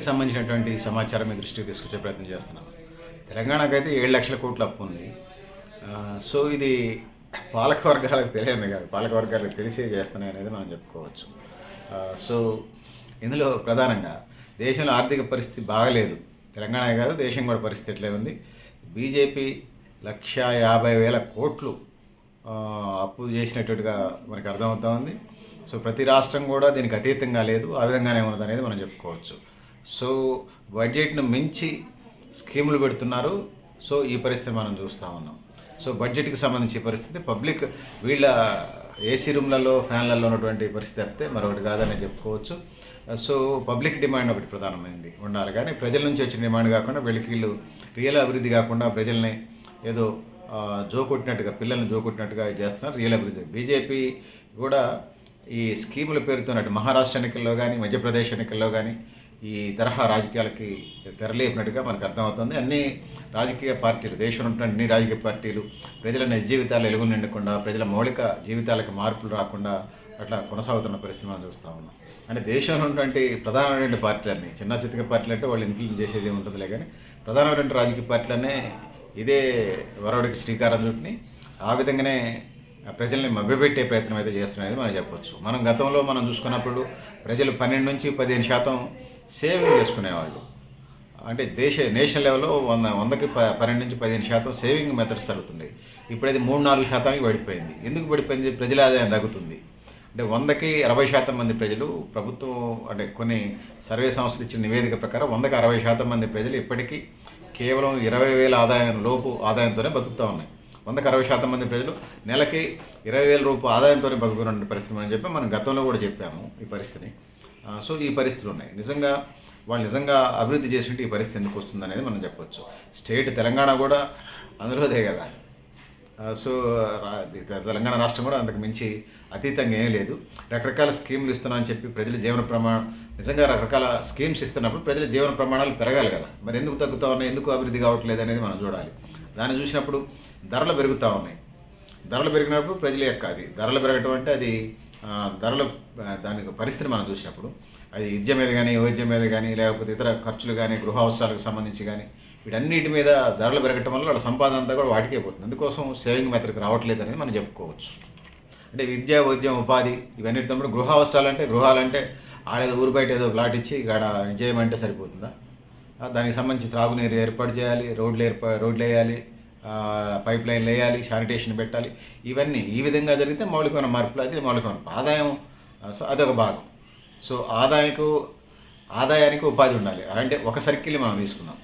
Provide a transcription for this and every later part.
రైతులకు సంబంధించినటువంటి సమాచారం మీ దృష్టికి తీసుకొచ్చే ప్రయత్నం చేస్తున్నాం. తెలంగాణకు అయితే ఏడు లక్షల కోట్ల అప్పు ఉంది. సో ఇది పాలక వర్గాలకు తెలియదు కాదు. పాలక వర్గాలకు తెలిసే చేస్తున్నాయి అనేది మనం చెప్పుకోవచ్చు. సో ఇందులో ప్రధానంగా దేశంలో ఆర్థిక పరిస్థితి బాగలేదు. తెలంగాణ కాదు దేశం కూడా పరిస్థితి ఎట్లే ఉంది? బీజేపీ లక్ష యాభై వేల కోట్లు అప్పు చేసినట్టుగా మనకు అర్థమవుతా ఉంది. సో ప్రతి రాష్ట్రం కూడా దీనికి అతీతంగా లేదు. ఆ విధంగానే ఉన్నది అనేది మనం చెప్పుకోవచ్చు. సో బడ్జెట్ను మించి స్కీములు పెడుతున్నారు. సో ఈ పరిస్థితి మనం చూస్తూ ఉన్నాం. సో బడ్జెట్కి సంబంధించి పరిస్థితి పబ్లిక్ వీళ్ళ ఏసీ రూమ్లలో ఫ్యాన్లలో ఉన్నటువంటి పరిస్థితి అయితే మరొకటి కాదని చెప్పుకోవచ్చు. సో పబ్లిక్ డిమాండ్ ఒకటి ప్రధానమైంది. ఉండాలి కానీ ప్రజల నుంచి వచ్చిన డిమాండ్ కాకుండా వీళ్ళకి వీళ్ళు రియల్ అభివృద్ధి కాకుండా ప్రజల్ని ఏదో జోకొట్టినట్టుగా పిల్లల్ని జోకొట్టినట్టుగా చేస్తున్నారు. రియల్ అభివృద్ధి. బీజేపీ కూడా ఈ స్కీముల పేరుతో మహారాష్ట్ర ఎన్నికల్లో కానీ మధ్యప్రదేశ్ ఎన్నికల్లో కానీ ఈ తరహా రాజకీయాలకి తెరలేపినట్టుగా మనకు అర్థమవుతుంది. అన్ని రాజకీయ పార్టీలు దేశంలో ఉన్న అన్ని రాజకీయ పార్టీలు ప్రజల నిజ జీవితాలు ఎలుగు నిండకుండా ప్రజల మౌలిక జీవితాలకు మార్పులు రాకుండా అట్లా కొనసాగుతున్న పరిస్థితి మనం చూస్తూ ఉన్నాం. అంటే దేశంలో ఉన్నటువంటి ప్రధానమైనటువంటి పార్టీలన్నీ చిన్న చిత్తక పార్టీలు అంటే వాళ్ళు ఇన్ఫ్లుయెన్స్ చేసేది ఉంటుందిలే కానీ ప్రధానమైన రాజకీయ పార్టీలనే ఇదే వరవడికి శ్రీకారం చుట్టిని ఆ విధంగానే ప్రజల్ని మభ్యపెట్టే ప్రయత్నం అయితే చేస్తున్నది మనం చెప్పొచ్చు. మనం గతంలో మనం చూసుకున్నప్పుడు ప్రజలు పన్నెండు నుంచి పదిహేను శాతం సేవింగ్ చేసుకునేవాళ్ళు. అంటే దేశ నేషనల్ లెవెల్లో వంద వందకి ప పన్నెండు నుంచి పదిహేను శాతం సేవింగ్ మెథడ్స్ జరుగుతున్నాయి. ఇప్పుడైతే మూడు నాలుగు శాతానికి పడిపోయింది. ఎందుకు పడిపోయింది? ప్రజల ఆదాయం తగ్గుతుంది. అంటే వందకి అరవై శాతం మంది ప్రజలు ప్రభుత్వం అంటే కొన్ని సర్వే సంస్థలు ఇచ్చిన నివేదిక ప్రకారం వందకి అరవై శాతం మంది ప్రజలు ఇప్పటికీ కేవలం ఇరవై వేల ఆదాయం లోపు ఆదాయంతోనే బతుకుతూ ఉన్నాయి. వందకి అరవై శాతం మంది ప్రజలు నెలకి ఇరవై వేల రూపాయల ఆదాయంతోనే బతుకున్న పరిస్థితి అని చెప్పి మనం గతంలో కూడా చెప్పాము ఈ పరిస్థితిని. సో ఈ పరిస్థితులు ఉన్నాయి. నిజంగా వాళ్ళు నిజంగా అభివృద్ధి చేసింటే ఈ పరిస్థితి ఎందుకు వస్తుంది అనేది మనం చెప్పొచ్చు. స్టేట్ తెలంగాణ కూడా అందులోదే కదా. సో తెలంగాణ రాష్ట్రం కూడా అంతకు మించి అతీతంగా ఏం లేదు. రకరకాల స్కీములు ఇస్తున్నామని చెప్పి ప్రజల జీవన ప్రమాణం నిజంగా రకరకాల స్కీమ్స్ ఇస్తున్నప్పుడు ప్రజల జీవన ప్రమాణాలు పెరగాలి కదా. మరి ఎందుకు తగ్గుతా ఉన్నాయి? ఎందుకు అభివృద్ధి కావట్లేదు అనేది మనం చూడాలి. దాన్ని చూసినప్పుడు ధరలు పెరుగుతూ ఉన్నాయి. ధరలు పెరిగినప్పుడు ప్రజల యొక్క అది ధరలు పెరగటం అంటే అది ధరలు దాని దానికి పరిస్థితి మనం చూసినప్పుడు అది విద్య మీద కానీ వైద్యం మీద కానీ లేకపోతే ఇతర ఖర్చులు కానీ గృహ అవసరాలకు సంబంధించి కానీ వీటన్నిటి మీద ధరలు పెరగటం వల్ల వాళ్ళ సంపాదన అంతా కూడా వాటికే పోతుంది. అందుకోసం సేవింగ్ మెథడ్కి రావట్లేదు అనేది మనం చెప్పుకోవచ్చు. అంటే విద్య వైద్యం ఉపాధి ఇవన్నిటితో తమ్ముడు గృహ అవసరాలంటే గృహాలంటే ఆడేదో ఊరు బయట ఏదో ప్లాట్ ఇచ్చి ఇక్కడ చేయమంటే సరిపోతుందా? దానికి సంబంధించి త్రాగునీరు ఏర్పాటు చేయాలి రోడ్లు ఏర్పా రోడ్లు వేయాలి పైప్ లైన్లు వేయాలి శానిటేషన్ పెట్టాలి. ఇవన్నీ ఈ విధంగా జరిగితే మౌలికమైన మార్పులు అది మౌలికమైన ఆదాయం సో అదొక భాగం. సో ఆదాయకు ఆదాయానికి ఉపాధి ఉండాలి. అంటే ఒక సర్కిల్ మనం తీసుకుందాం.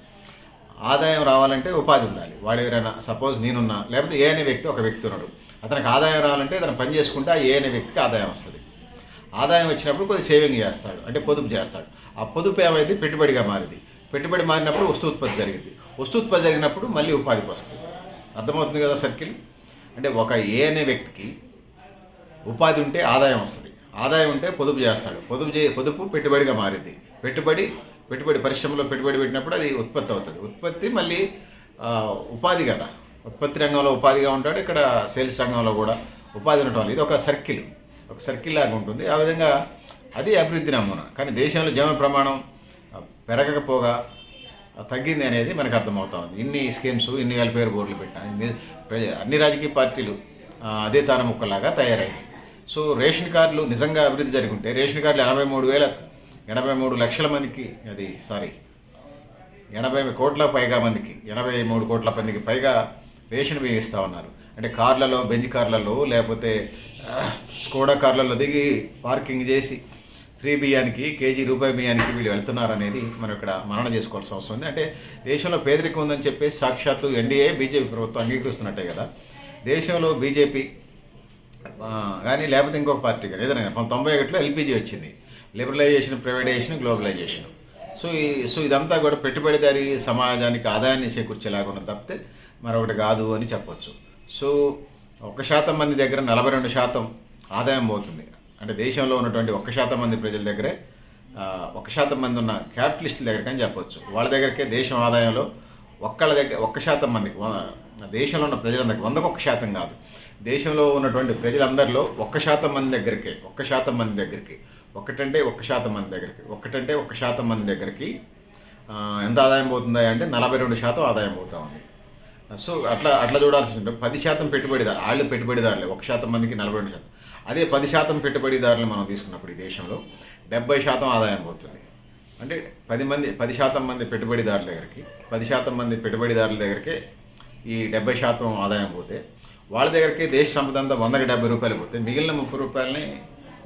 ఆదాయం రావాలంటే ఉపాధి ఉండాలి. వాడు ఎవరైనా సపోజ్ నేనున్నా లేకపోతే ఏ అనే వ్యక్తి ఒక వ్యక్తి ఉన్నాడు. అతనికి ఆదాయం రావాలంటే అతను పని చేసుకుంటే ఏ అనే వ్యక్తికి ఆదాయం వస్తుంది. ఆదాయం వచ్చినప్పుడు కొద్ది సేవింగ్ చేస్తాడు. అంటే పొదుపు చేస్తాడు. ఆ పొదుపు ఏమైంది? పెట్టుబడిగా మారింది. పెట్టుబడి మారినప్పుడు వస్తు ఉత్పత్తి జరిగింది. వస్తు ఉత్పత్తి జరిగినప్పుడు మళ్ళీ ఉపాధికి వస్తుంది. అర్థమవుతుంది కదా సర్కిల్? అంటే ఒక ఏ అనే వ్యక్తికి ఉపాధి ఉంటే ఆదాయం వస్తుంది. ఆదాయం ఉంటే పొదుపు చేస్తాడు. పొదుపు చే పొదుపు పెట్టుబడిగా మారింది. పెట్టుబడి పెట్టుబడి పరిశ్రమలో పెట్టుబడి పెట్టినప్పుడు అది ఉత్పత్తి అవుతుంది. ఉత్పత్తి మళ్ళీ ఉపాధి కదా. ఉత్పత్తి రంగంలో ఉపాధిగా ఉంటాడు. ఇక్కడ సేల్స్ రంగంలో కూడా ఉపాధి ఉండటం వల్ల. ఇది ఒక సర్కిల్. ఒక సర్కిల్ లాగా ఉంటుంది. ఆ విధంగా అది అభివృద్ధి నమూనా. కానీ దేశంలో జీవన ప్రమాణం పెరగకపోగా తగ్గింది అనేది మనకు అర్థమవుతా ఉంది. ఇన్ని స్కీమ్స్ ఇన్ని వెల్ఫేర్ బోర్డులు పెట్టినా ఇన్ని ప్రజ- అన్ని రాజకీయ పార్టీలు అదే తాన ముక్కలాగా తయారయ్యాయి సో రేషన్ కార్డులు నిజంగా అభివృద్ధి జరుగుంటే రేషన్ కార్డులు ఎనభై మూడు వేల ఎనభై మూడు లక్షల మందికి అది సారీ ఎనభై కోట్ల పైగా మందికి ఎనభై మూడు కోట్ల మందికి పైగా రేషన్ బియ్యం ఇస్తూ ఉన్నారు. అంటే కార్లలో బెంజ్ కార్లలో లేకపోతే స్కోడా కార్లలో దిగి పార్కింగ్ చేసి ఫ్రీ బియ్యానికి కేజీ రూపాయి బియ్యానికి వీళ్ళు వెళ్తున్నారు అనేది మనం ఇక్కడ మనన చేసుకోవాల్సిన అవసరం ఉంది. అంటే దేశంలో పేదరికం ఉందని చెప్పి సాక్షాత్తు ఎన్డీఏ బీజేపీ ప్రభుత్వం అంగీకరిస్తున్నట్టే కదా. దేశంలో బీజేపీ కానీ లేకపోతే ఇంకొక పార్టీ కానీ ఏదైనా పంతొమ్మిది తొంభై ఒకటిలో ఎల్పిజి వచ్చింది. Liberalization privatization globalization. సో ఈ సో ఇదంతా కూడా పెట్టుబడిదారి సమాజానికి ఆదాయాన్ని చేకూర్చేలాగా ఉన్నది తప్పితే మరొకటి కాదు అని చెప్పొచ్చు. సో ఒక శాతం మంది దగ్గర నలభై రెండు శాతం ఆదాయం పోతుంది. అంటే దేశంలో ఉన్నటువంటి ఒక్క శాతం మంది ప్రజల దగ్గరే ఒక శాతం మంది ఉన్న క్యాపిటలిస్టుల దగ్గర అని చెప్పొచ్చు. వాళ్ళ దగ్గరకే దేశం ఆదాయంలో ఒక్కళ్ళ దగ్గర ఒక్క శాతం మందికి దేశంలో ఉన్న ప్రజలందరికీ వందకు ఒక్క శాతం కాదు. దేశంలో ఉన్నటువంటి ప్రజలందరిలో ఒక్క శాతం మంది దగ్గరికి ఒక్క శాతం మంది దగ్గరికి ఒకటంటే ఒక్క శాతం మంది దగ్గరికి ఒకటంటే ఒక్క శాతం మంది దగ్గరికి ఎంత ఆదాయం పోతుందా అంటే నలభై రెండు శాతం ఆదాయం పోతా ఉంది. సో అట్లా అట్లా చూడాల్సి ఉంటుంది. పది శాతం పెట్టుబడిదారు వాళ్ళు పెట్టుబడిదారులే ఒక శాతం మందికి నలభై రెండు శాతం. అదే పది శాతం పెట్టుబడిదారులు మనం తీసుకున్నప్పుడు ఈ దేశంలో డెబ్బై శాతం ఆదాయం పోతుంది. అంటే పది మంది పది శాతం మంది పెట్టుబడిదారుల దగ్గరికి పది శాతం మంది పెట్టుబడిదారుల దగ్గరికి ఈ డెబ్బై శాతం ఆదాయం పోతే వాళ్ళ దగ్గరికి దేశ సంపద అంతా వందకి డెబ్బై రూపాయలు పోతే మిగిలిన ముప్పై రూపాయలని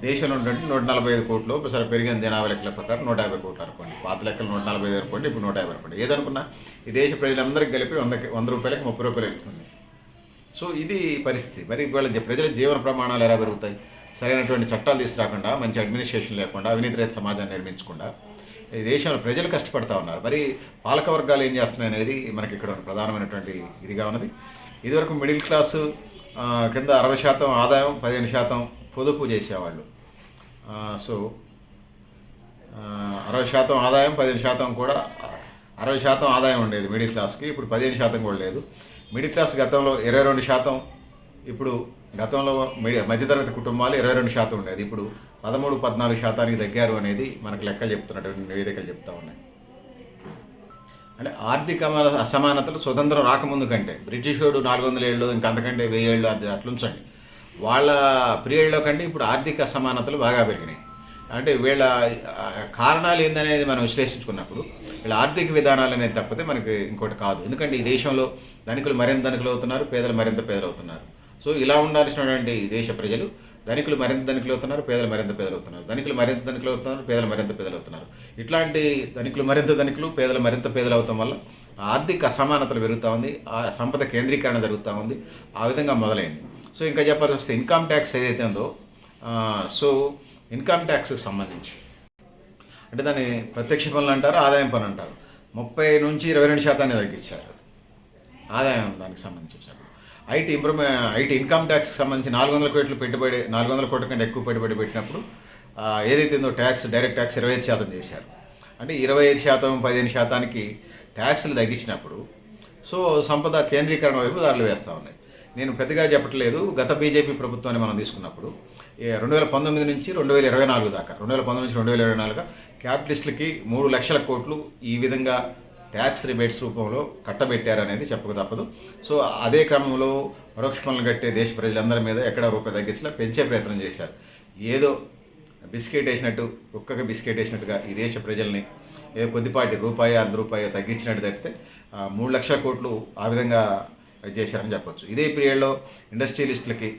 దేశంలో ఉంటుంటే నూట నలభై ఐదు కోట్లు ఒకసారి పెరిగిన జనాభా లెక్కల ప్రకారం నూట యాభై కోట్లు అనుకోండి. పాత లెక్కలు నూట నలభై ఐదు అనుకోండి ఇప్పుడు నూట యాభై అనుకోండి. ఏదనుకున్నా ఈ దేశ ప్రజలందరికీ కలిపి వందకి వంద రూపాయలకి ముప్పై రూపాయలు వెళ్తుంది సో ఇది పరిస్థితి. మరి ఇవాళ ప్రజల జీవన ప్రమాణాలు ఎలా పెరుగుతాయి? సరైనటువంటి చట్టాలు తీసుకురాకుండా మంచి అడ్మినిస్ట్రేషన్ లేకుండా అవినీతి రహిత సమాజాన్ని నిర్మించకుండా ఈ దేశంలో ప్రజలు కష్టపడతా ఉన్నారు. మరి పాలక వర్గాలు ఏం చేస్తున్నాయి అనేది మనకి ఇక్కడ ప్రధానమైనటువంటి ఇదిగా ఉన్నది. ఇదివరకు మిడిల్ క్లాసు కింద అరవై శాతం ఆదాయం పదిహేను శాతం పొదుపు చేసేవాళ్ళు. సో అరవై శాతం ఆదాయం పదిహేను శాతం కూడా అరవై శాతం ఆదాయం ఉండేది మిడిల్ క్లాస్కి. ఇప్పుడు పదిహేను శాతం కూడా లేదు. మిడిల్ క్లాస్ గతంలో ఇరవై రెండు శాతం ఇప్పుడు గతంలో మిడి మధ్యతరగతి కుటుంబాలు ఇరవై రెండు శాతం ఉండేది ఇప్పుడు పదమూడు పద్నాలుగు శాతానికి తగ్గారు అనేది మనకు లెక్కలు చెప్తున్నటువంటి నివేదికలు చెప్తా ఉన్నాయి. అంటే ఆర్థిక అసమానతలు స్వతంత్రం రాకముందు కంటే బ్రిటిషోడు నాలుగు వందల ఏళ్ళు ఇంకా అంతకంటే వెయ్యి ఏళ్ళు అది అట్లుంచండి. వాళ్ళ పీరియడ్లో కంటే ఇప్పుడు ఆర్థిక అసమానతలు బాగా పెరిగినాయి. అంటే వీళ్ళ కారణాలు ఏందనేది మనం విశ్లేషించుకున్నప్పుడు వీళ్ళ ఆర్థిక విధానాలు అనేది తప్పితే మనకి ఇంకోటి కాదు. ఎందుకంటే ఈ దేశంలో ధనికులు మరింత ధనికులు అవుతున్నారు పేదలు మరింత పేదలు అవుతున్నారు. సో ఇలా ఉండాల్సినటువంటి దేశ ప్రజలు ధనికులు మరింత ధనికులు అవుతున్నారు పేదలు మరింత పేదలు అవుతున్నారు. ధనికులు మరింత ధనికులు అవుతున్నారు పేదలు మరింత పేదలు అవుతున్నారు. ఇట్లాంటి ధనికులు మరింత ధనికులు పేదలు మరింత పేదలు అవటం వల్ల ఆర్థిక అసమానతలు పెరుగుతూ ఉంది ఆ సంపద కేంద్రీకరణ జరుగుతూ ఉంది ఆ విధంగా మొదలైంది. సో ఇంకా చెప్పాల్సి వస్తే ఇన్కమ్ ట్యాక్స్ ఏదైతే ఉందో సో ఇన్కమ్ ట్యాక్స్కి సంబంధించి అంటే దాన్ని ప్రత్యక్ష పనులు అంటారు ఆదాయం పన్ను అంటారు. ముప్పై నుంచి ఇరవై రెండు శాతాన్ని తగ్గించారు. ఆదాయం దానికి సంబంధించి ఐటీ ఇంప్రూవ్ ఐటీ ఇన్కమ్ ట్యాక్స్కి సంబంధించి నాలుగు వందల కోట్లు పెట్టుబడి నాలుగు వందల కోట్ల కంటే ఎక్కువ పెట్టుబడి పెట్టినప్పుడు ఏదైతే ఉందో ట్యాక్స్ డైరెక్ట్ ట్యాక్స్ ఇరవై ఐదు శాతం చేశారు. అంటే ఇరవై ఐదు శాతం పదిహేను శాతానికి ట్యాక్స్లు తగ్గించినప్పుడు సో సంపద కేంద్రీకరణ వైపు దారులు వేస్తూ ఉన్నాయి. నేను పెద్దగా చెప్పట్లేదు. గత బీజేపీ ప్రభుత్వాన్ని మనం తీసుకున్నప్పుడు రెండు వేల పంతొమ్మిది నుంచి రెండు వేల ఇరవై నాలుగు దాకా రెండు వేల పంతొమ్మిది నుంచి రెండు వేల ఇరవై నాలుగు క్యాపిటలిస్టులకి మూడు లక్షల కోట్లు ఈ విధంగా ట్యాక్స్ రిబేట్స్ రూపంలో కట్టబెట్టారనేది చెప్పక తప్పదు. సో అదే క్రమంలో పరోక్ష పనులు కట్టే దేశ ప్రజలందరి మీద ఎక్కడ రూపాయి తగ్గించలే పెంచే ప్రయత్నం చేశారు. ఏదో బిస్కెట్ వేసినట్టు కుక్కకి బిస్కెట్ వేసినట్టుగా ఈ దేశ ప్రజల్ని ఏ కొద్దిపాటి రూపాయి అర్ధ రూపాయి తగ్గించినట్టు తప్పితే మూడు లక్షల కోట్లు ఆ విధంగా చేశారని చెప్పొచ్చు. ఇదే పీరియడ్లో ఇండస్ట్రియలిస్టులకి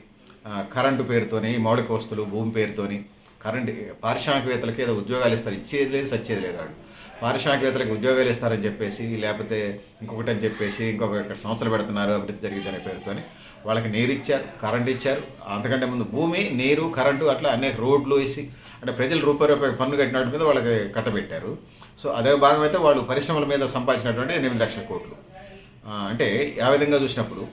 కరెంటు పేరుతోని మౌలిక వస్తువులు భూమి పేరుతోని కరెంట్ పారిశ్రామికవేత్తలకి ఏదో ఉద్యోగాలు ఇస్తారు. ఇచ్చేది లేదు సచ్చేది లేదు వాడు. పారిశ్రామికవేత్తలకు ఉద్యోగాలు ఇస్తారని చెప్పేసి లేకపోతే ఇంకొకటి అని చెప్పేసి ఇంకొక ఇక్కడ సంస్థలు పెడుతున్నారు అభివృద్ధి జరిగింది అనే పేరుతోని వాళ్ళకి నీరు ఇచ్చారు కరెంట్ ఇచ్చారు. అంతకంటే ముందు భూమి నీరు కరెంటు అట్లా అనేక రోడ్లు వేసి అంటే ప్రజలు రూపాయి రూపాయి పన్ను కట్టినట్టు మీద వాళ్ళకి కట్టబెట్టారు. సో అదే భాగం అయితే వాళ్ళు పరిశ్రమల మీద సంపాదించినటువంటి ఎనిమిది లక్షల కోట్లు. అంటే ఆ విధంగా చూసినప్పుడు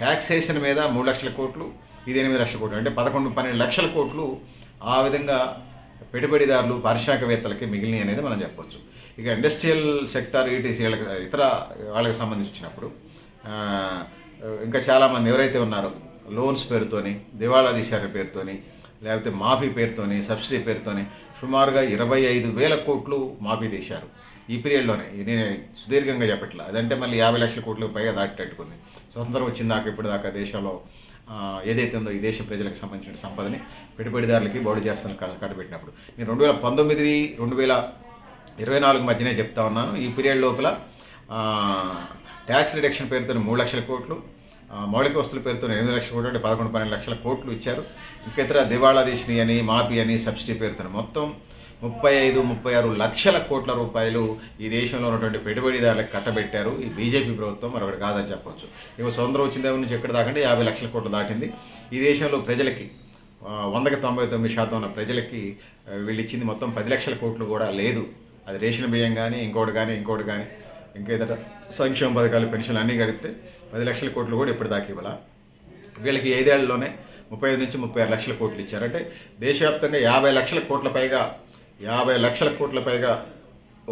ట్యాక్సేషన్ మీద మూడు లక్షల కోట్లు ఇది ఎనిమిది లక్షల కోట్లు. అంటే పదకొండు పన్నెండు లక్షల కోట్లు ఆ విధంగా పెట్టుబడిదారులు పారిశ్రామికవేత్తలకి మిగిలినవి అనేది మనం చెప్పొచ్చు. ఇక ఇండస్ట్రియల్ సెక్టార్ ఈటీసీ వాళ్ళకి ఇతర వాళ్ళకి సంబంధించి వచ్చినప్పుడు ఇంకా చాలామంది ఎవరైతే ఉన్నారో లోన్స్ పేరుతోని దివాళా తీశారు పేరుతోని లేకపోతే మాఫీ పేరుతోని సబ్సిడీ పేరుతోని సుమారుగా ఇరవై ఐదు వేల కోట్లు మాఫీ తీశారు. ఈ పీరియడ్లోనే నేను సుదీర్ఘంగా చెప్పట్లా. అదంటే మళ్ళీ యాభై లక్షల కోట్లకు పైగా దాటేట్టుకుంది స్వతంత్రం వచ్చిన దాకా ఇప్పుడు దాకా దేశంలో ఏదైతే ఉందో ఈ దేశ ప్రజలకు సంబంధించిన సంపదని పెట్టుబడిదారులకి బోర్డు చేస్తాను కట్టబెట్టినప్పుడు నేను రెండు వేల పంతొమ్మిది రెండు వేల ఇరవై నాలుగు మధ్యనే చెప్తా ఉన్నాను. ఈ పీరియడ్ లోపల ట్యాక్స్ రిడక్షన్ పేరుతో మూడు లక్షల కోట్లు మౌలిక వస్తువుల పేరుతో ఎనిమిది లక్షల కోట్లు అంటే పదకొండు పన్నెండు లక్షల కోట్లు ఇచ్చారు. ఇంకేతర దివాళా తీసిని అని మాఫీ అని సబ్సిడీ పేరుతో మొత్తం ముప్పై ఐదు ముప్పై ఆరు లక్షల కోట్ల రూపాయలు ఈ దేశంలో ఉన్నటువంటి పెట్టుబడిదారులకు కట్టబెట్టారు. ఈ బీజేపీ ప్రభుత్వం మరొకటి కాదని చెప్పొచ్చు. ఇక స్వతంత్రం వచ్చిన దగ్గర నుంచి ఎక్కడ దాకంటే యాభై లక్షల కోట్లు దాటింది. ఈ దేశంలో ప్రజలకి వందకి తొంభై తొమ్మిది శాతం ఉన్న ప్రజలకి ఆ, వీళ్ళు ఇచ్చింది మొత్తం పది లక్షల కోట్లు కూడా లేదు. అది రేషన్ బియ్యం కానీ ఇంకోటి కానీ ఇంకోటి కానీ ఇంకేదట సంక్షేమ పథకాలు పెన్షన్లు అన్నీ గడిపితే పది లక్షల కోట్లు కూడా ఇప్పటిదాకా ఇవ్వాల? వీళ్ళకి ఐదేళ్ళలోనే ముప్పై ఐదు నుంచి ముప్పై ఆరు లక్షల కోట్లు ఇచ్చారు. అంటే దేశవ్యాప్తంగా యాభై లక్షల కోట్ల పైగా యాభై లక్షల కోట్ల పైగా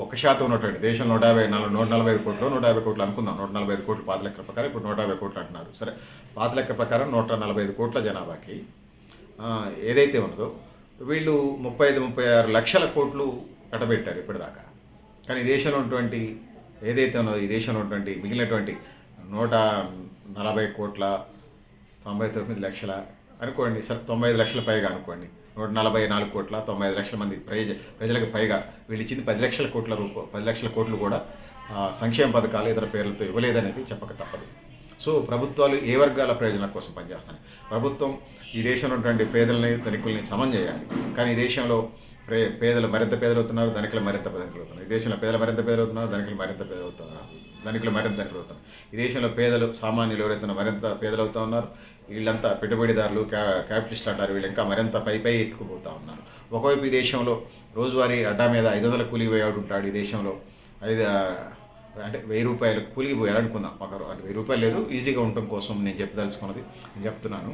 ఒక శాతం ఉన్నటువంటి దేశం నూట యాభై నాలుగు నూట నలభై ఐదు కోట్లు నూట యాభై కోట్లు అనుకుందాం. నూట నలభై ఐదు కోట్లు పాత లెక్క ప్రకారం ఇప్పుడు నూట యాభై కోట్లు అంటున్నారు. సరే పాత లెక్క ప్రకారం నూట నలభై ఐదు కోట్ల జనాభాకి ఏదైతే ఉన్నదో వీళ్ళు ముప్పై ఐదు ముప్పై ఆరు లక్షల కోట్లు కట్టబెట్టారు ఇప్పటిదాకా. కానీ ఈ దేశంలో ఉన్నటువంటి ఏదైతే ఉన్నదో ఈ దేశంలో ఉన్నటువంటి మిగిలినటువంటి నూట నలభై కోట్ల తొంభై తొమ్మిది లక్షల అనుకోండి సరే తొంభై ఐదు లక్షల పైగా అనుకోండి నూట నలభై నాలుగు కోట్ల తొంభై ఐదు లక్షల మంది ప్రజ ప్రజలకు పైగా వీళ్ళు ఇచ్చింది పది లక్షల కోట్ల రూప పది లక్షల కోట్లు కూడా సంక్షేమ పథకాలు ఇతర పేర్లతో ఇవ్వలేదనేది చెప్పక తప్పదు. సో ప్రభుత్వాలు ఏ వర్గాల ప్రయోజనాల కోసం పనిచేస్తాయి ప్రభుత్వం ఈ దేశంలో ఉన్నటువంటి పేదలని ధనికుల్ని సమం చేయాలి. కానీ ఈ దేశంలో ప్రే పేదలు మరింత పేదలు అవుతున్నారు ధనికులు మరింత ధనికులు అవుతున్నారు. ఈ దేశంలో పేదలు మరింత పేదలు అవుతున్నారు ధనికులు మరింత పేదలు అవుతున్నారు ధనికులు మరింత ధనికులు అవుతున్నారు. ఈ దేశంలో పేదలు సామాన్యులు ఎవరైతే మరింత పేదలు అవుతా ఉన్నారు. వీళ్ళంతా పెట్టుబడిదారులు క్యా క్యాపిటలిస్ట్ అంటారు వీళ్ళు ఇంకా మరింత పై పై ఎత్తుకుపోతూ ఉన్నారు. ఒకవైపు ఈ దేశంలో రోజువారీ అడ్డా మీద ఐదు వందల కూలి పోయాడు ఉంటాడు ఈ దేశంలో. ఐదు అంటే వెయ్యి రూపాయలు కూలికి పోయాడు అనుకుందాం ఒక అంటే వెయ్యి రూపాయలు లేదు ఈజీగా ఉండటం కోసం నేను చెప్పదలుచుకున్నది నేను చెప్తున్నాను.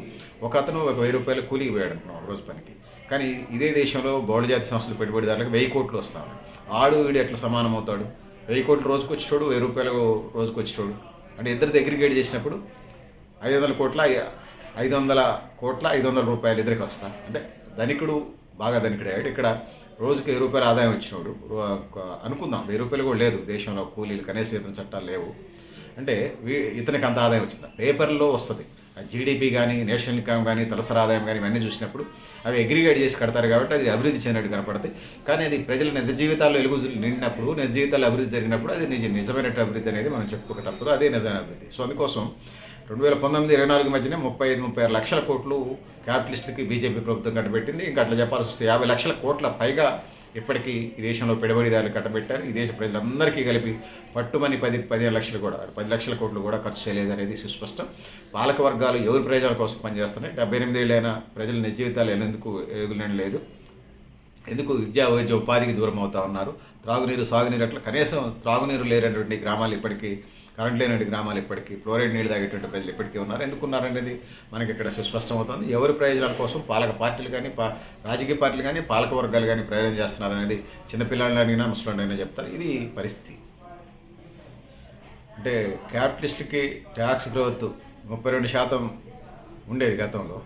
ఒక అతను ఒక వెయ్యి రూపాయలు కూలికి పోయాడు అనుకున్నాం రోజు పనికి. కానీ ఇదే దేశంలో బౌళ జాతి సంస్థలు పెట్టుబడిదారులకు వెయ్యి కోట్లు వస్తాను ఆడు వీడు ఎట్లా సమానం అవుతాడు? వెయ్యి కోట్లు రోజుకు వచ్చేటోడు వెయ్యి రూపాయలు రోజుకు వచ్చేటోడు అంటే ఇద్దరు దగ్గరికి చేసినప్పుడు ఐదు వందల కోట్ల ఐదు వందల కోట్ల ఐదు వందల రూపాయలు ఇద్దరికి వస్తా. అంటే ధనికుడు బాగా ధనికుడే. అయ్యాడు ఇక్కడ రోజుకి వెయ్యి రూపాయలు ఆదాయం వచ్చినోడు. అనుకుందాం. వెయ్యి రూపాయలు కూడా లేదు. దేశంలో కూలీలు కనీస వేతన చట్టాలు లేవు. అంటే వీ- ఇతనికి అంత ఆదాయం వచ్చింది? పేపర్లో వస్తుంది. జీడిపి కానీ నేషనల్ ఇన్కమ్ కానీ తలసరి ఆదాయం కానీ ఇవన్నీ చూసినప్పుడు అవి అగ్రిగేట్ చేసి కడతారు కాబట్టి అది అభివృద్ధి చెందినట్టు కనపడుతుంది కానీ అది ప్రజల నిజ జీవితాల్లో వెలుగు నిండినప్పుడు నిజ జీవితాల్లో అభివృద్ధి జరిగినప్పుడు అది నిజ నిజమైన అభివృద్ధి అనేది మనం చెప్పుకోక తప్పదు. అదే నిజమైన అభివృద్ధి. సో అందుకోసం రెండు వేల పంతొమ్మిది ఇరవై నాలుగు మధ్యనే ముప్పై ఐదు ముప్పై ఆరు లక్షల కోట్లు క్యాపిటలిస్టులకి బీజేపీ ప్రభుత్వం కట్టబెట్టింది. ఇంకా అట్లా చెప్పాల్సి వస్తే యాభై లక్షల కోట్ల పైగా ఇప్పటికీ ఈ దేశంలో పెట్టుబడిదారులు కట్టబెట్టారు. ఈ దేశ ప్రజలందరికీ కలిపి పట్టుమని పది పదిహేను లక్షలు కూడా పది లక్షల కోట్లు కూడా ఖర్చు చేయలేదు అనేది సుస్పష్టం. పాలక వర్గాలు ఎవరి ప్రయోజనాల కోసం పనిచేస్తున్నాయి? డెబ్బై ఎనిమిది ఏళ్ళైనా ప్రజల నిజ జీవితాలు ఎందుకు ఎదుగులేని లేదు. ఎందుకు విద్యా వైద్య ఉపాధికి దూరం అవుతా ఉన్నారు? త్రాగునీరు సాగునీరు అట్లా కనీసం త్రాగునీరు లేనటువంటి గ్రామాలు ఇప్పటికీ కరెంట్ లేనటువంటి గ్రామాలు ఇప్పటికీ ఫ్లోరైడ్ నీళ్ళు తాగేటువంటి ప్రజలు ఇప్పటికీ ఉన్నారు. ఎందుకు ఉన్నారనేది మనకి ఇక్కడ సుస్పష్టం అవుతుంది ఎవరి ప్రయోజనాల కోసం పాలక పార్టీలు కానీ పా రాజకీయ పార్టీలు కానీ పాలక వర్గాలు కానీ ప్రయోజనం చేస్తున్నారనేది చిన్నపిల్లలని అడిగినా ముసలిని చెప్తారు. ఇది పరిస్థితి. అంటే క్యాపిటలిస్ట్కి ట్యాక్స్ గ్రోత్ ముప్పై రెండు శాతం ఉండేది గతంలో.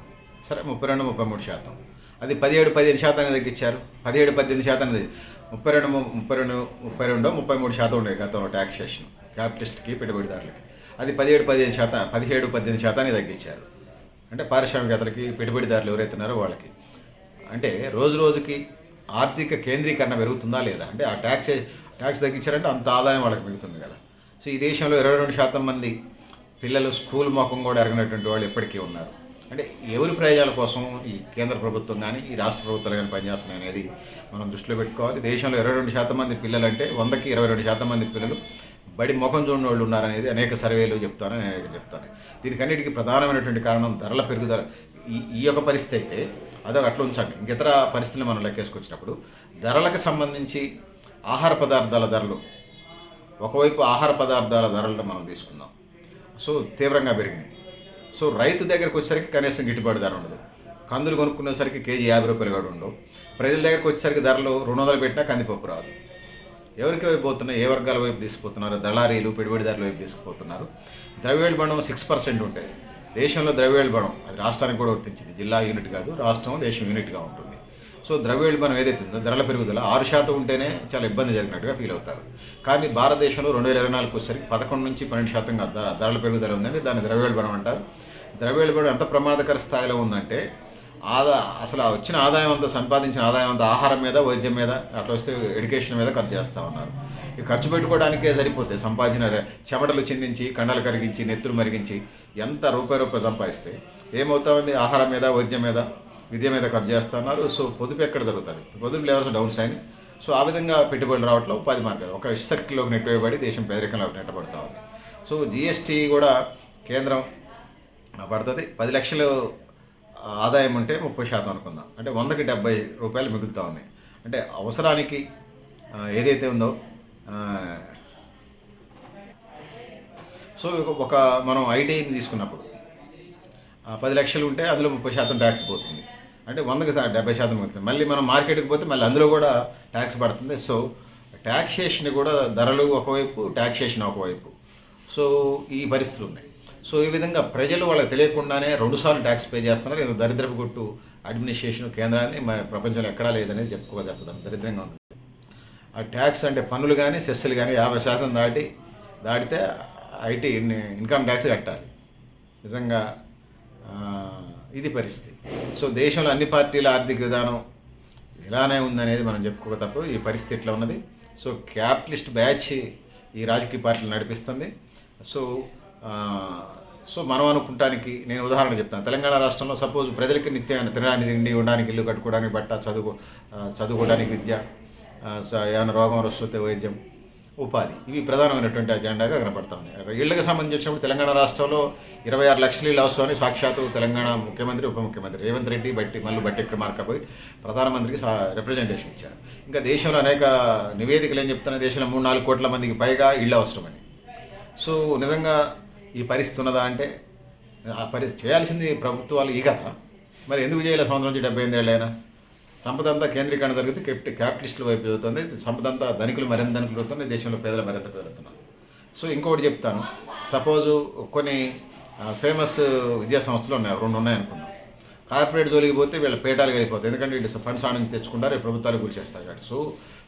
సరే ముప్పై రెండు ముప్పై మూడు శాతం. అది పదిహేడు పదిహేను శాతాన్ని తగ్గించారు పదిహేడు పద్దెనిమిది శాతాన్ని ముప్పై రెండు ముప్పై రెండు ముప్పై రెండు ముప్పై మూడు శాతం ఉండేది గతంలో ట్యాక్సేషన్ క్యాపిటలిస్ట్కి పెట్టుబడిదారులకి. అది పదిహేడు పదిహేను శాతం పదిహేడు పద్దెనిమిది శాతాన్ని తగ్గించారు. అంటే పారిశ్రామికతలకి పెట్టుబడిదారులు ఎవరైతే ఉన్నారో వాళ్ళకి. అంటే రోజు రోజుకి ఆర్థిక కేంద్రీకరణ పెరుగుతుందా లేదా? అంటే ఆ ట్యాక్స్ ట్యాక్స్ తగ్గించారంటే అంత ఆదాయం వాళ్ళకి మిగులుతుంది కదా. సో ఈ దేశంలో ఇరవై రెండు శాతం మంది పిల్లలు స్కూల్ మొఖం కూడా ఎరగనటువంటి వాళ్ళు ఎప్పటికీ ఉన్నారు. అంటే ఎవరి ప్రయోజనాల కోసం ఈ కేంద్ర ప్రభుత్వం కానీ ఈ రాష్ట్ర ప్రభుత్వాలు కానీ పనిచేస్తున్నాయి అనేది మనం దృష్టిలో పెట్టుకోవాలి. దేశంలో ఇరవై రెండు శాతం మంది పిల్లలు అంటే వందకి ఇరవై రెండు శాతం మంది పిల్లలు బడి ముఖం చూడని వాళ్ళు ఉన్నారనేది అనేక సర్వేలు చెప్తాను చెప్తాను. దీనికన్నిటికీ ప్రధానమైనటువంటి కారణం ధరల పెరుగుదల. ఈ ఈ యొక్క పరిస్థితి అయితే అదొక అట్లా ఉంచండి. ఇంకితర పరిస్థితులు మనం లెక్కేసుకొచ్చినప్పుడు ధరలకు సంబంధించి ఆహార పదార్థాల ధరలు ఒకవైపు ఆహార పదార్థాల ధరలను మనం తీసుకుందాం. సో తీవ్రంగా పెరిగినాయి. సో రైతు దగ్గరకు వచ్చేసరికి కనీసం గిట్టుబాటు ధర ఉండదు. కందులు కొనుక్కునేసరికి కేజీ యాభై రూపాయలు కూడా ఉండవు. ప్రజల దగ్గరకు వచ్చేసరికి ధరలు రెండు వందలు పెట్టినా కందిపప్పు రాదు. ఎవరికి వైపు పోతున్నాయి? ఏ వర్గాల వైపు తీసుకుపోతున్నారు? దళారీలు పెట్టుబడిదారుల వైపు తీసుకుపోతున్నారు? ద్రవ్యోల్బణం సిక్స్ పర్సెంట్ ఉంటాయి. దేశంలో ద్రవ్యోల్బణం అది రాష్ట్రానికి కూడా వర్తించింది జిల్లా యూనిట్ కాదు రాష్ట్రం దేశం యూనిట్గా ఉంటుంది. సో ద్రవ్యోల్బణం ఏదైతే ఉందో ధరల పెరుగుదల ఆరు శాతం ఉంటేనే చాలా ఇబ్బంది జరిగినట్టుగా ఫీల్ అవుతారు. కానీ భారతదేశంలో రెండు వేల ఇరవై నాలుగు వచ్చేసరికి పదకొండు నుంచి పన్నెండు శాతంగా ధరల పెరుగుదల ఉందండి దాన్ని ద్రవ్యోల్బణం అంటారు. ద్రవ్యోల్బణం ఎంత ప్రమాదకర స్థాయిలో ఉందంటే ఆదా అసలు వచ్చిన ఆదాయం అంతా సంపాదించిన ఆదాయం అంతా ఆహారం మీద వైద్యం మీద అట్లా వస్తే ఎడ్యుకేషన్ మీద ఖర్చు చేస్తూ ఉన్నారు. ఈ ఖర్చు పెట్టుకోవడానికే సరిపోతే సంపాదించిన చెమటలు చిందించి కండలు కరిగించి నెత్తులు మరిగించి ఎంత రూపాయి రూపాయి సంపాదిస్తే ఏమవుతా ఉంది ఆహారం మీద వైద్యం మీద విద్య మీద ఖర్చు చేస్తూ ఉన్నారు. సో పొదుపు ఎక్కడ జరుగుతుంది? పొదుపు లెవెల్స్ డౌన్స్ అయినాయి సో ఆ విధంగా పెట్టుబడులు రావట్లో ఉపాధి మార్గాలు. ఒక సర్కిల్లోకి నెట్టివేయబడి దేశం పేదరికంలోకి నెట్టబడుతూ ఉంది. సో జిఎస్టీ కూడా కేంద్రం పడుతుంది. పది లక్షలు ఆదాయం ఉంటే ముప్పై శాతం అనుకుందాం. అంటే వందకి డెబ్బై రూపాయలు మిగులుతూ ఉన్నాయి. అంటే అవసరానికి ఏదైతే ఉందో సో ఒక- మనం ఐటీని తీసుకున్నప్పుడు పది లక్షలు ఉంటే అందులో ముప్పై శాతం ట్యాక్స్ పోతుంది. అంటే వందకి డెబ్బై శాతం మిగులుతుంది. మళ్ళీ మనం మార్కెట్కి పోతే మళ్ళీ అందులో కూడా ట్యాక్స్ పడుతుంది. సో ట్యాక్సేషన్ కూడా ధరలు ఒకవైపు ట్యాక్సేషన్ ఒకవైపు. సో ఈ పరిస్థితులు ఉన్నాయి. సో ఈ విధంగా ప్రజలు వాళ్ళకి తెలియకుండానే రెండుసార్లు ట్యాక్స్ పే చేస్తున్నారు. ఇది దరిద్రపు గుట్టు అడ్మినిస్ట్రేషన్ కేంద్రాన్ని మన ప్రపంచంలో ఎక్కడా లేదనేది చెప్పుకో చెప్పుదాం. దరిద్రంగా ఉంది. ఆ ట్యాక్స్ అంటే పన్నులు కానీ సెస్సులు కానీ యాభై శాతం దాటి దాటితే ఐటీ ఇన్కమ్ ట్యాక్స్ కట్టాలి. నిజంగా ఇది పరిస్థితి. సో దేశంలో అన్ని పార్టీల ఆర్థిక విధానం ఇలానే ఉందనేది మనం చెప్పుకోక తప్పు. ఈ పరిస్థితి ఇట్లా ఉన్నది. సో క్యాపిటలిస్ట్ బ్యాచ్ ఈ రాజకీయ పార్టీలు నడిపిస్తుంది. సో సో మనం అనుకుంటానికి నేను ఉదాహరణ చెప్తాను. తెలంగాణ రాష్ట్రంలో సపోజ్ ప్రజలకి నిత్యం తినడానికి తిండి ఉండడానికి ఇల్లు కట్టుకోవడానికి బట్ట చదువు చదువుకోవడానికి విద్య స- ఏమైనా రోగం వస్తే వైద్యం ఉపాధి ఇవి ప్రధానమైనటువంటి అజెండాగా కనపడతా ఉన్నాయి. ఇళ్ళకు సంబంధించి వచ్చినప్పుడు తెలంగాణ రాష్ట్రంలో ఇరవై ఆరు లక్షల ఇళ్ళు అవసరమని సాక్షాత్తు తెలంగాణ ముఖ్యమంత్రి ఉప ముఖ్యమంత్రి రేవంత్ రెడ్డి బట్టి మళ్ళీ బట్టి విక్రమార్క ప్రధానమంత్రికి సా- రిప్రజెంటేషన్ ఇచ్చారు. ఇంకా దేశంలో అనేక నివేదికలు ఏం చెప్తున్నాయి? దేశంలో మూడు నాలుగు కోట్ల మందికి పైగా ఇళ్ళు అవసరమని. సో నిజంగా ఈ పరిస్థితి ఉన్నదా అంటే ఆ పరిస్థితి చేయాల్సింది ప్రభుత్వాలు ఈ కదా. మరి ఎందుకు చేయలేదు సంవత్సరం నుంచి డెబ్బై ఎనిమిది ఏళ్ళైనా? సంపద అంతా కేంద్రీకరణ జరిగితే క్యాపిట క్యాపిటలిస్టుల వైపు జరుగుతుంది. సంపద అంతా ధనికులు మరింత ధనికులు పెరుగుతున్నాయి దేశంలో పేదలు మరింత పెరుగుతున్నారు సో ఇంకొకటి చెప్తాను. సపోజు కొన్ని ఫేమస్ విద్యా సంస్థలు ఉన్నాయి. రెండు ఉన్నాయి అనుకున్నాం. కార్పొరేట్ జోలికి పోతే వీళ్ళ పేటాలు వెళ్ళిపోతాయి ఎందుకంటే వీళ్ళు ఫండ్స్ ఆడ నుంచి తెచ్చుకుంటారు. ప్రభుత్వాలు గురి చేస్తారు కాబట్టి. సో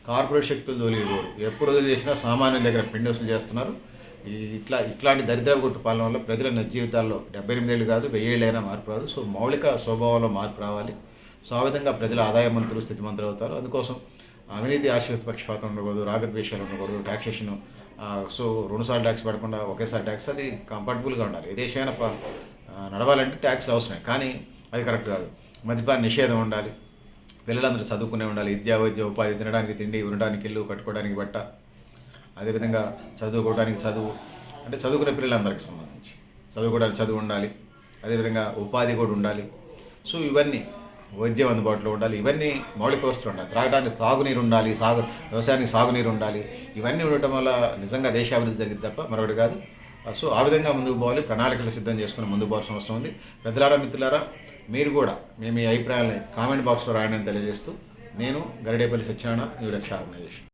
కార్పొరేట్ శక్తులు జోలికి పోరు. ఎప్పుడు చేసినా సామాన్యుల దగ్గర పిండి వసూలు చేస్తున్నారు. ఇట్లా ఇట్లాంటి దరిద్ర గుట్టు పాలన వల్ల ప్రజల జీవితాల్లో డెబ్బై ఎనిమిది ఏళ్ళు కాదు వెయ్యి ఏళ్ళైనా మార్పు రాదు. సో మౌలిక స్వభావంలో మార్పు రావాలి. సో ఆ విధంగా ప్రజల ఆదాయ మంత్రులు స్థితిమంతులు అవుతారు. అందుకోసం అవినీతి ఆశ్రిత పక్షపాతం ఉండకూడదు రాగద్వేషాలు ఉండకూడదు ట్యాక్సేషన్ సో రెండుసార్లు ట్యాక్స్ పడకుండా ఒకేసారి ట్యాక్స్ అది కంఫర్టబుల్గా ఉండాలి. ఏ దేశమైనా ప- నడవాలంటే ట్యాక్స్ అవసరమే. కానీ అది కరెక్ట్ కాదు. మద్యపాన నిషేధం ఉండాలి. పిల్లలందరూ చదువుకునే ఉండాలి. విద్యా వైద్య ఉపాధి తినడానికి తిండి ఉండడానికి ఇల్లు కట్టుకోవడానికి బట్ట. అదేవిధంగా చదువుకోవడానికి చదువు అంటే చదువుకునే పిల్లలందరికీ సంబంధించి. చదువుకోవడానికి చదువు ఉండాలి అదేవిధంగా ఉపాధి కూడా ఉండాలి. సో ఇవన్నీ వైద్యం అందుబాటులో ఉండాలి ఇవన్నీ మౌలిక వస్తువులు ఉండాలి. త్రాగడానికి సాగునీరు ఉండాలి సాగు వ్యవసాయానికి సాగునీరు ఉండాలి. ఇవన్నీ ఉండటం వల్ల నిజంగా దేశాభివృద్ధి జరిగింది తప్ప మరొకటి కాదు. సో ఆ విధంగా ముందుకు పోవాలి ప్రణాళికలు సిద్ధం చేసుకుని ముందుకు పోవాల్సిన అవసరం ఉంది. పెద్దలారా మిత్రులారా మీరు కూడా మీ మీ అభిప్రాయాలని కామెంట్ బాక్స్లో రాయడానికి తెలియజేస్తూ నేను గరిడేపల్లి సత్యనారాయణ ఈ రక్ష ఆర్గనైజేషన్.